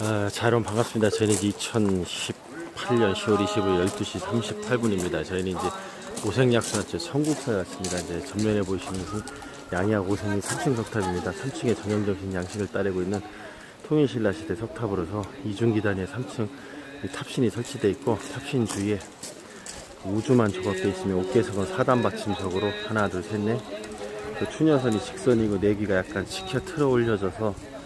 아, 자, 여러분 반갑습니다. 저희는 이제 2018년 10월 25일 12시 38분입니다. 저희는 이제 오색약수나체 청국사에 왔습니다. 이제 전면에 보시는 그 양약 오색리 3층 석탑입니다. 3층에 전형적인 양식을 따르고 있는 통일신라 시대 석탑으로서 이중기단에 3층 탑신이 설치되어 있고 탑신 주위에 우주만 조각되어 있으며 어깨석은 4단 받침석으로 하나 둘 셋넷 그 추녀선이 직선이고 내기가 약간 치켜 틀어 올려져서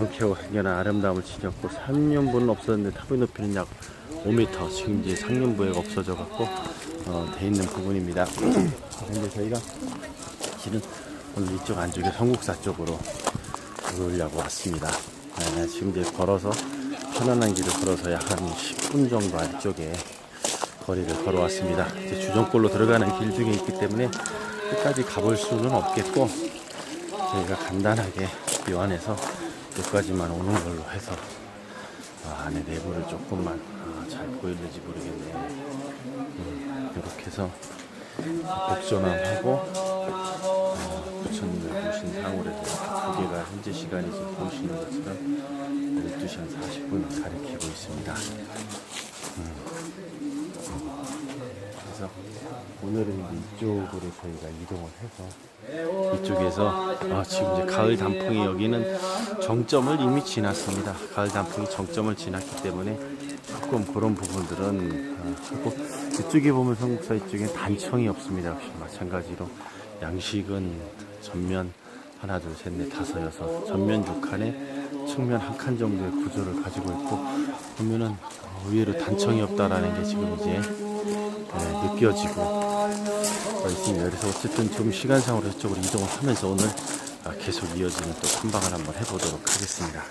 경쾌하고 강렬한 아름다움을 지녔고 3년분은 없었는데 탑의 높이는 약 5m 지금 이제 상륜부에가 없어져 갖고 어, 돼 있는 부분입니다. 근데 저희가 실은 오늘 이쪽 안쪽에 성국사 쪽으로 들어오려고 왔습니다. 네, 지금 이제 걸어서 편안한 길을 걸어서 약 한 10분 정도 안쪽에 거리를 걸어왔습니다. 이제 주정골로 들어가는 길 중에 있기 때문에 끝까지 가볼 수는 없겠고 저희가 간단하게 이 안에서 여기까지만 오는 걸로 해서 아, 안에 내부를 조금만 아, 잘 보일는지 모르겠네요. 음, 이렇게 해서 복전함하고 어, 부처님을 보신 상으로 해서 이렇게 두 개가 현재 시간이 지금 보시는 것처럼 12시 한 40분 가리키고 있습니다. 그래서 오늘은 이쪽으로 저희가 이동을 해서 이쪽에서 아, 지금 이제 가을 단풍이 여기는 정점을 이미 지났습니다. 가을 단풍이 정점을 지났기 때문에 조금 그런 부분들은 아, 하고 이쪽에 보면 성국사 이쪽엔 단청이 없습니다. 역시 마찬가지로 양식은 전면 하나 둘 셋 넷 다섯 여섯 전면 두 칸에 측면 한 칸 정도의 구조를 가지고 있고 보면은 어, 의외로 단청이 없다라는 게 지금 이제 네, 느껴지고 있습니다. 그래서 어쨌든 좀 시간상으로 이쪽으로 이동을 하면서 오늘 아, 계속 이어지는 또 탐방을 한번 해보도록 하겠습니다.